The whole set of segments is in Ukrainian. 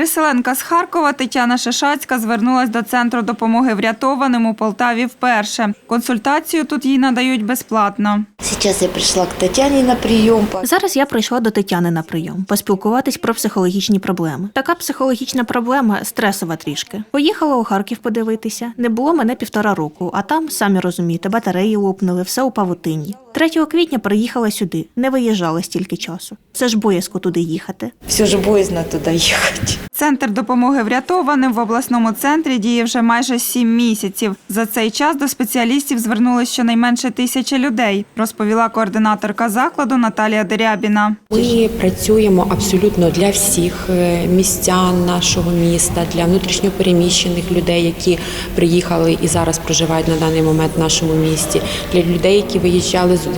Переселенка з Харкова Тетяна Шишацька звернулась до центру допомоги врятованим у Полтаві вперше. Консультацію тут їй надають безплатно. Сейчас я пришла к Татьяне на прием. Зараз я прийшла до Тетяни на прийом поспілкуватись про психологічні проблеми. Така психологічна проблема стресова трішки. Поїхала у Харків подивитися. Не було мене півтора року, а там, самі розумієте, батареї лопнули, все у павутинні. 3 квітня приїхала сюди, не виїжджала стільки часу. Це ж боязко туди їхати. Все же боязно туда ехать. Центр допомоги врятованим в обласному центрі діє вже майже сім місяців. За цей час до спеціалістів звернулись щонайменше тисяча людей, розповіла координаторка закладу Наталія Дерябіна. Ми працюємо абсолютно для всіх е, містян нашого міста, для внутрішньопереміщених людей, які приїхали і зараз проживають на даний момент в нашому місті, для людей, які виїжджали з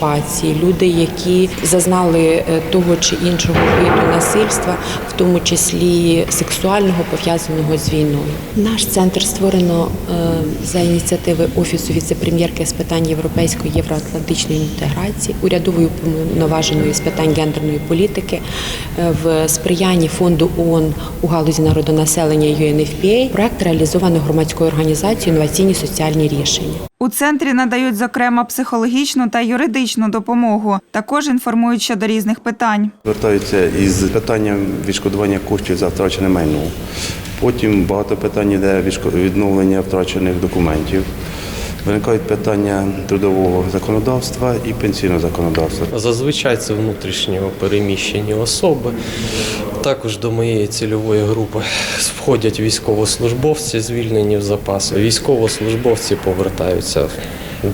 окупації, люди, які зазнали е, того чи іншого виду насильства, в тому числі сексуального пов'язаного з війною. Наш центр створено е, за ініціативи офісу віце-прем'єрки з питань європейської євроатлантичної інтеграції, урядовою повноваженою з питань гендерної політики е, в сприянні фонду ООН у галузі народонаселення UNFPA. Проект реалізовано громадською організацією інноваційні соціальні рішення. У центрі надають зокрема психологічну та юридичну допомогу. Також інформують щодо різних питань. Звертаються із питанням відшкодування коштів за втрачене майно. Потім багато питань йде відновлення втрачених документів. Виникають питання трудового законодавства і пенсійного законодавства. Зазвичай це внутрішньо переміщені особи. Також до моєї цільової групи входять військовослужбовці, звільнені в запас. Військовослужбовці повертаються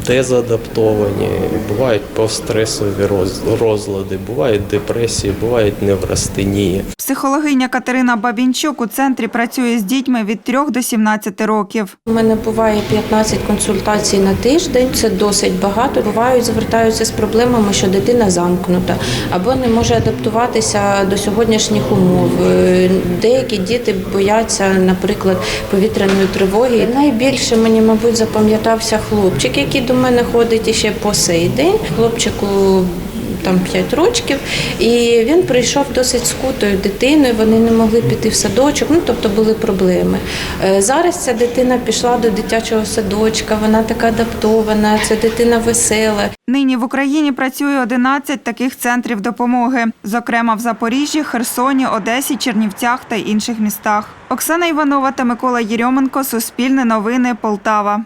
дезадаптовані, бувають постстресові роз- розлади, бувають депресії, бувають неврастенії. Психологиня Катерина Бабінчук у центрі працює з дітьми від 3 до 17 років. У мене буває 15 консультацій на тиждень. Це досить багато. Бувають, звертаються з проблемами, що дитина замкнута або не може адаптуватися до сьогоднішніх умов. Е, Деякі діти бояться, наприклад, повітряної тривоги. Найбільше мені, мабуть, запам'ятався хлопчик, який до мене ходить іще по сей день. Хлопчику там 5 років, і він прийшов досить скутою дитиною. Вони не могли піти в садочок. Ну тобто були проблеми. Е, Зараз ця дитина пішла до дитячого садочка. Вона така адаптована. Це дитина весела. Нині в Україні працює 11 таких центрів допомоги, зокрема в Запоріжжі, Херсоні, Одесі, Чернівцях та інших містах. Оксана Іванова та Микола Єрьоменко. Суспільне новини Полтава.